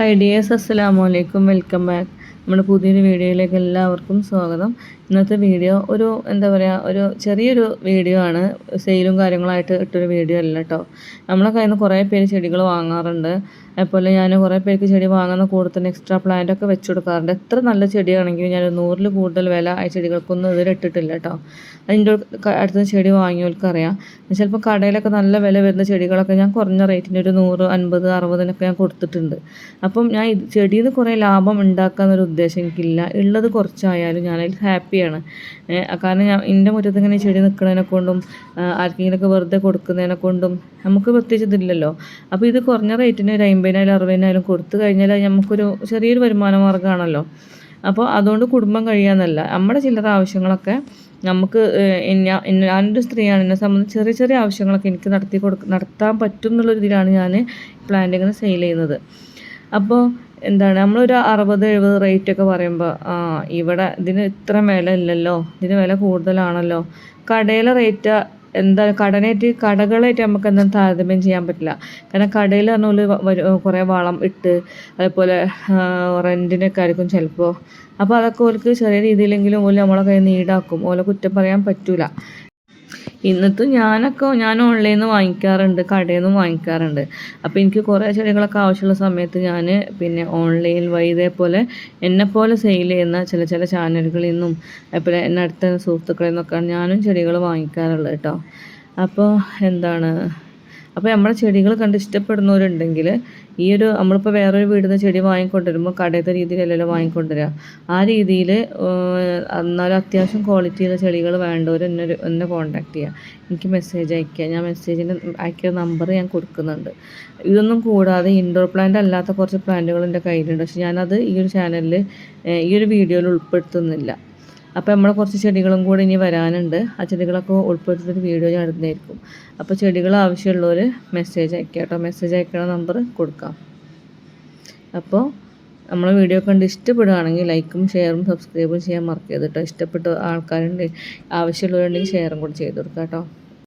High dears അലൈക്കും. Welcome back. നമ്മുടെ പുതിയൊരു വീഡിയോയിലേക്ക് എല്ലാവർക്കും സ്വാഗതം. ഇന്നത്തെ വീഡിയോ ഒരു എന്താ പറയുക ഒരു ചെറിയൊരു വീഡിയോ ആണ്. സെയിലും കാര്യങ്ങളായിട്ട് ഇട്ടൊരു വീഡിയോ അല്ല കേട്ടോ നമ്മളെ കയ്യിൽ നിന്ന് കുറേ പേര് ചെടികൾ വാങ്ങാറുണ്ട്. അതുപോലെ ഞാൻ കുറേ പേർക്ക് ചെടി വാങ്ങുന്ന കൂടെ തന്നെ എക്സ്ട്രാ പ്ലാന്റ് ഒക്കെ വെച്ച് കൊടുക്കാറുണ്ട്. എത്ര നല്ല ചെടിയാണെങ്കിലും ഞാൻ നൂറിൽ കൂടുതൽ വില ആ ചെടികൾക്കൊന്നും ഇതുവരെ ഇട്ടിട്ടില്ല കേട്ടോ അതിന്റെ അടുത്ത് ചെടി വാങ്ങിയവർക്കറിയാം. ചിലപ്പോൾ കടയിലൊക്കെ നല്ല വില വരുന്ന ചെടികളൊക്കെ ഞാൻ കുറഞ്ഞ റേറ്റിന് ഒരു നൂറ് അൻപത് അറുപതിനൊക്കെ ഞാൻ കൊടുത്തിട്ടുണ്ട്. അപ്പം ഞാൻ ചെടിയിൽ നിന്ന് കുറേ ലാഭം ഉണ്ടാക്കാൻ ഉദ്ദേശം എനിക്കില്ല ഉള്ളത് കുറച്ചായാലും ഞാനതിൽ ഹാപ്പിയാണ്. കാരണം ഞാൻ എന്റെ മുറ്റത്ത് ഇങ്ങനെ ചെടി നിൽക്കുന്നതിനെ കൊണ്ടും ആർക്കെങ്കിലുമൊക്കെ വെറുതെ കൊടുക്കുന്നതിനെ കൊണ്ടും നമുക്ക് പ്രത്യേകിച്ച് ഇതില്ലല്ലോ. അപ്പോൾ ഇത് കുറഞ്ഞ റേറ്റിന് ഒരു അമ്പതിനായാലും അറുപതിനായാലും കൊടുത്തു കഴിഞ്ഞാൽ നമുക്കൊരു ചെറിയൊരു വരുമാന മാർഗമാണല്ലോ. അപ്പോൾ അതുകൊണ്ട് കുടുംബം കഴിയാന്നല്ല. നമ്മുടെ ചില്ലറ ആവശ്യങ്ങളൊക്കെ നമുക്ക് ഞാനൊരു സ്ത്രീയാണ്. എന്നെ സംബന്ധിച്ച് ചെറിയ ചെറിയ ആവശ്യങ്ങളൊക്കെ എനിക്ക് നടത്തി കൊടുക്ക നടത്താൻ പറ്റും എന്നുള്ളൊരു ഇതിലാണ് ഞാൻ പ്ലാന്റിങ്ങനെ സെയിൽ ചെയ്യുന്നത്. അപ്പോൾ എന്താണ് നമ്മളൊരു അറുപത് എഴുപത് റേറ്റ് ഒക്കെ പറയുമ്പോൾ ആ ഇവിടെ ഇതിന് ഇത്ര വില ഇല്ലല്ലോ ഇതിന് വില കൂടുതലാണല്ലോ. കടയിലെ റേറ്റ് എന്താ കടനായിട്ട് കടകളായിട്ട് നമുക്ക് എന്താ താരതമ്യം ചെയ്യാൻ പറ്റില്ല. കാരണം കടയിൽ പറഞ്ഞാൽ കുറേ വളം ഇട്ട് അതേപോലെ റെന്റിനൊക്കെ ആയിരിക്കും ചിലപ്പോൾ അപ്പോൾ അതൊക്കെ ഓർക്ക് ചെറിയ രീതിയിലെങ്കിലും ഓൽ നമ്മളെ കയ്യിൽ നിന്ന് ഈടാക്കും. ഓലെ കുറ്റം പറയാൻ പറ്റില്ല ഇന്നത്തെ ഞാനൊക്കെ ഞാൻ ഓൺലൈനിൽ നിന്ന് വാങ്ങിക്കാറുണ്ട് കടയിൽ നിന്നും വാങ്ങിക്കാറുണ്ട്. അപ്പോൾ എനിക്ക് കുറേ ചെടികളൊക്കെ ആവശ്യമുള്ള സമയത്ത് ഞാൻ പിന്നെ ഓൺലൈൻ വഴി ഇതേപോലെ എന്നെപ്പോലെ സെയിൽ ചെയ്യുന്ന ചില ചില ചാനലുകളിൽ നിന്നും അതുപോലെ എന്നെ അടുത്ത സുഹൃത്തുക്കളിൽ നിന്നൊക്കെയാണ് ഞാനും ചെടികൾ വാങ്ങിക്കാറുള്ളത് കേട്ടോ അപ്പോൾ എന്താണ്? അപ്പോൾ നമ്മുടെ ചെടികൾ കണ്ട് ഇഷ്ടപ്പെടുന്നവരുണ്ടെങ്കിൽ ഈ ഒരു നമ്മളിപ്പോൾ വേറൊരു വീട്ടിൽ ചെടി വാങ്ങിക്കൊണ്ടുവരുമ്പോൾ കടയത്തെ രീതിയിലല്ലല്ലോ വാങ്ങിക്കൊണ്ടുവരിക ആ രീതിയിൽ എന്നാലും അത്യാവശ്യം ക്വാളിറ്റിയുള്ള ചെടികൾ വേണ്ടവർ എന്നെ എന്നെ കോൺടാക്ട് ചെയ്യുക എനിക്ക് മെസ്സേജ് അയയ്ക്കുക ഞാൻ മെസ്സേജിന് അയക്കുന്ന നമ്പർ ഞാൻ കൊടുക്കുന്നുണ്ട്. ഇതൊന്നും കൂടാതെ ഇൻഡോർ പ്ലാന്റ് അല്ലാത്ത കുറച്ച് പ്ലാന്റുകൾ എന്റെ കയ്യിലുണ്ട്. പക്ഷെ ഞാനത് ഈ ഒരു ചാനലിൽ ഈ ഒരു വീഡിയോയിൽ ഉൾപ്പെടുത്തുന്നില്ല. അപ്പോൾ നമ്മൾ കുറച്ച് ചെടികളും കൂടി ഇനി വരാനുണ്ട്. ആ ചെടികളൊക്കെ ഉൾപ്പെടുത്തിയിട്ട് വീഡിയോ ഞാൻ ഇടുന്നതായിരിക്കും. അപ്പോൾ ചെടികൾ ആവശ്യമുള്ളവർ മെസ്സേജ് അയക്കുക കേട്ടോ. മെസ്സേജ് അയക്കുന്ന നമ്പർ കൊടുക്കാം. അപ്പോൾ നമ്മളെ വീഡിയോ കണ്ട് ഇഷ്ടപ്പെടുകയാണെങ്കിൽ ലൈക്കും ഷെയറും സബ്സ്ക്രൈബും ചെയ്യാൻ മറക്കരുത് കേട്ടോ. ഇഷ്ടപ്പെട്ട ആൾക്കാരുണ്ട് ആവശ്യമുള്ളവരുണ്ടെങ്കിൽ ഷെയറും കൂടി ചെയ്ത് കൊടുക്കാം കേട്ടോ.